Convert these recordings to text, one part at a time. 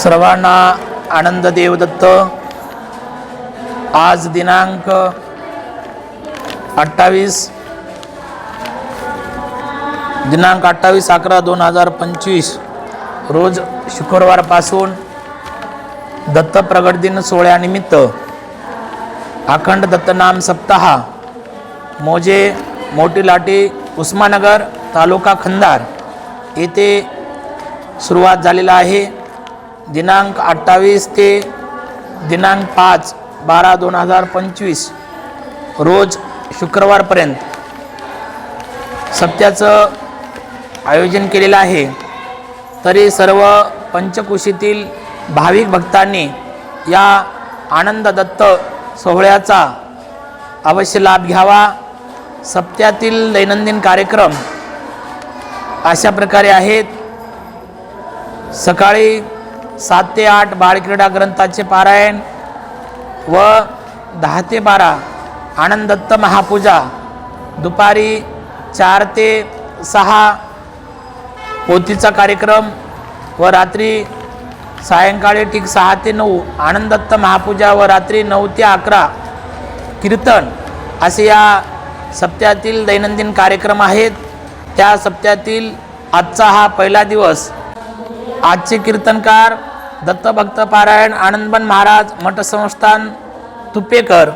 सर्वांना आनंद देवदत्त. आज दिनांक अठ्ठावीस. दिनांक अठ्ठावीस अकरा दोन हजार पंचवीस. रोज शुक्रवारपासून दत्तप्रगट दिन सोहळ्यानिमित्त अखंड दत्तनाम सप्ताह. मोजे मोठी लाटी उस्मानगर तालुका खंदार येथे सुरुवात झालेला आहे. दिनांक अठ्ठावीस ते दिनांक पाच बारा दोन हजार पंचवीस रोज शुक्रवारपर्यंत. सप्त्याचं आयोजन केलेलं आहे. तरी सर्व पंचकुशीतील भाविक भक्तांनी या आनंद दत्त सोहळ्याचा अवश्य लाभ घ्यावा. सप्त्यातील दैनंदिन कार्यक्रम अशा प्रकारे आहेत. सकाळी सात ते आठ बाळक्रीडा ग्रंथाचे पारायण व दहा ते बारा आनंदत्त महापूजा. दुपारी चार ते सहा पोथीचा कार्यक्रम व रात्री सायंकाळी ठीक सहा ते नऊ आनंदत्त महापूजा व रात्री नऊ ते अकरा कीर्तन असे या सप्त्यातील दैनंदिन कार्यक्रम आहेत. त्या सप्त्यातील आजचा हा पहिला दिवस. आजचे कीर्तनकार दत्तभक्त पारायण आनंदबन महाराज मठसंस्थान तुपेकर.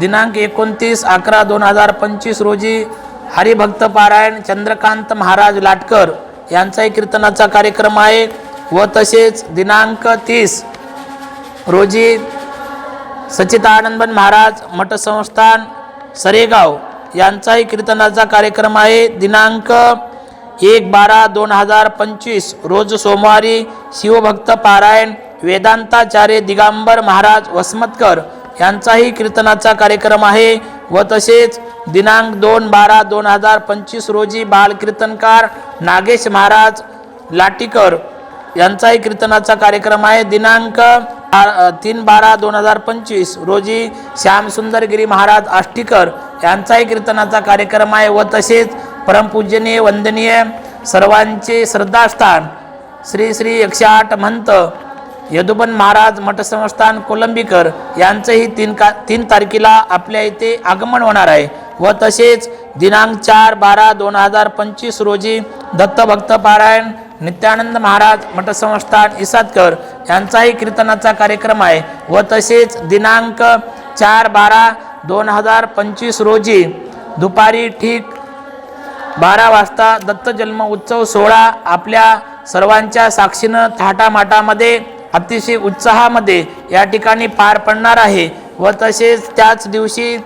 दिनांक एकोणतीस अकरा दोन हजार पंचवीस रोजी हरिभक्त पारायण चंद्रकांत महाराज लाटकर यांचाही कीर्तनाचा कार्यक्रम आहे व तसेच दिनांक तीस रोजी सच्चिदानंदबन महाराज मठसंस्थान सरेगाव यांचाही कीर्तनाचा कार्यक्रम आहे. दिनांक एक बारा दोन हजार पंचवीस रोज सोमवारी शिवभक्त पारायण वेदांताचार्य दिगांबर महाराज वसमतकर यांचाही कीर्तनाचा कार्यक्रम आहे व तसेच दिनांक दोन बारा दोन हजार पंचवीस रोजी बालकीर्तनकार नागेश महाराज लाटीकर यांचाही कीर्तनाचा कार्यक्रम आहे. दिनांक तीन बारा दोन हजार पंचवीस रोजी श्यामसुंदरगिरी महाराज आष्टीकर यांचाही कीर्तनाचा कार्यक्रम आहे व तसेच परमपूजनीय वंदनीय सर्वांचे श्रद्धास्थान श्री श्री एकशे आठ महंत यदुबन महाराज मठसंस्थान कोलंबीकर यांचंही तीन का तीन तारखेला आपल्या इथे आगमन होणार आहे व तसेच दिनांक चार बारा दोन हजार पंचवीस रोजी दत्तभक्त पारायण नित्यानंद महाराज मठसंस्थान इसादकर यांचाही कीर्तनाचा कार्यक्रम आहे व तसेच दिनांक चार बारा दोन हजार पंचवीस रोजी दुपारी ठीक बारा वाजता दत्त जन्म उत्सव सोहळा आपल्या सर्वांच्या साक्षीनं थाटामाटामध्ये अतिशय उत्साहामध्ये या ठिकाणी पार पडणार आहे व तसेच त्याच दिवशी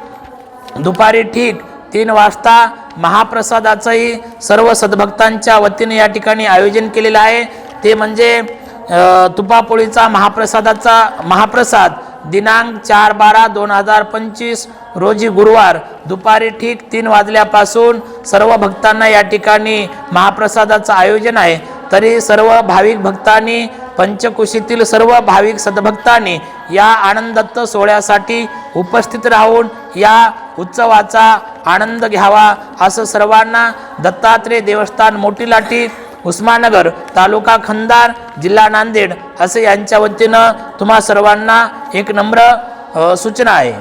दुपारी ठीक तीन वाजता महाप्रसादाचंही सर्व सद्भक्तांच्या वतीने या ठिकाणी आयोजन केलेलं आहे. ते म्हणजे तुपापोळीचा महाप्रसादाचा महाप्रसाद दिनांक चार बारा दोन हजार पंचवीस रोजी गुरुवार दुपारी ठीक तीन वाजल्यापासून सर्व भक्तांना या ठिकाणी महाप्रसादाचं आयोजन आहे. तरी सर्व भाविक भक्तांनी पंचकुशीतील सर्व भाविक सद्भक्तांनी या आनंदत्त सोहळ्यासाठी उपस्थित राहून या उत्सवाचा आनंद घ्यावा असं सर्वांना दत्तात्रेय देवस्थान मोठी लाटी उस्मानगर तालुका खंदार जिल्हा नांदेड असे यांच्या वतीनं तुम्हा सर्वांना एक नम्र सूचना आहे.